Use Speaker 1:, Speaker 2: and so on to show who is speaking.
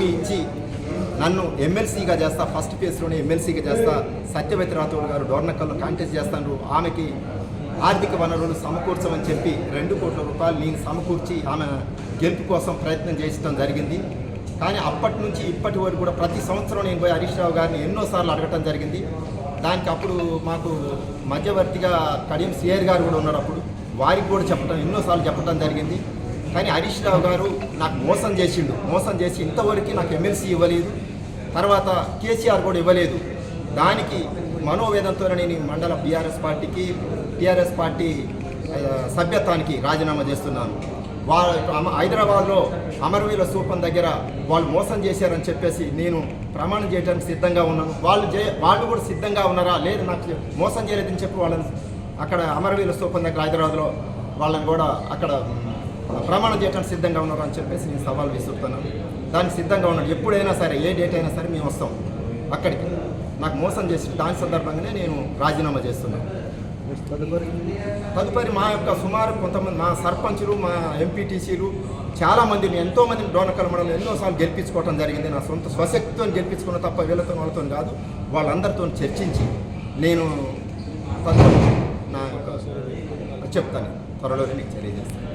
Speaker 1: ఇచ్చి నన్ను ఎమ్మెల్సీగా చేస్తా ఫస్ట్ ఫేజ్లోనే ఎమ్మెల్సీగా చేస్తా సత్యవతి రాథోడ్ గారు డోర్నకల్లో కాంటెస్ట్ చేస్తాను ఆమెకి ఆర్థిక వనరులు సమకూర్చమని చెప్పి రెండు కోట్ల రూపాయలు నేను సమకూర్చి ఆమె గెలుపు కోసం ప్రయత్నం చేసడం జరిగింది. కానీ అప్పటి నుంచి ఇప్పటి వరకు కూడా ప్రతి సంవత్సరం నేను పోయి హరీష్ రావు గారిని ఎన్నోసార్లు అడగటం జరిగింది. దానికి అప్పుడు మాకు మధ్యవర్తిగా కడియం సిఆర్ గారు కూడా ఉన్నారు అప్పుడు. వారికి కూడా చెప్పడం ఎన్నోసార్లు చెప్పడం జరిగింది. కానీ హరీష్ రావు గారు నాకు మోసం చేసిండు. మోసం చేసి ఇంతవరకు నాకు ఎమ్మెల్సీ ఇవ్వలేదు. తర్వాత కేసీఆర్ కూడా ఇవ్వలేదు. దానికి మనోవేదంతో నేను మండల బీఆర్ఎస్ పార్టీకి టీఆర్ఎస్ పార్టీ సభ్యత్వానికి రాజీనామా చేస్తున్నాను. వాళ్ళు హైదరాబాద్లో అమరవీల స్థూపం దగ్గర వాళ్ళు మోసం చేశారని చెప్పేసి నేను ప్రమాణం చేయడానికి సిద్ధంగా ఉన్నాను. వాళ్ళు చే వాళ్ళు కూడా సిద్ధంగా ఉన్నారా? లేదు నాకు మోసం చేయలేదని చెప్పి వాళ్ళని అక్కడ అమరవీల స్థూపం దగ్గర హైదరాబాద్లో వాళ్ళని కూడా అక్కడ ప్రమాణం చేయడానికి సిద్ధంగా ఉన్నారు అని చెప్పేసి నేను సవాల్ విసురుతున్నాను దానికి సిద్ధంగా ఉన్నాడు. ఎప్పుడైనా సరే ఏ డేట్ అయినా సరే మేము వస్తాం అక్కడికి. నాకు మోసం చేసి దాని సందర్భంగానే నేను రాజీనామా చేస్తున్నాను తదుపరి మా యొక్క సుమారు కొంతమంది మా సర్పంచులు మా ఎంపీటీసీలు చాలామందిని ఎంతోమందిని ఎంతో డోనకల్ మండలం ఎన్నోసార్లు గెలిపించుకోవడం జరిగింది. నా సొంత స్వశక్తితో గెలిపించుకున్న తప్ప వీళ్ళతో వాళ్ళతో కాదు వాళ్ళందరితో చర్చించి నేను తదుపరి నా యొక్క చెప్తాను. త్వరలో నీకు తెలియజేస్తాను.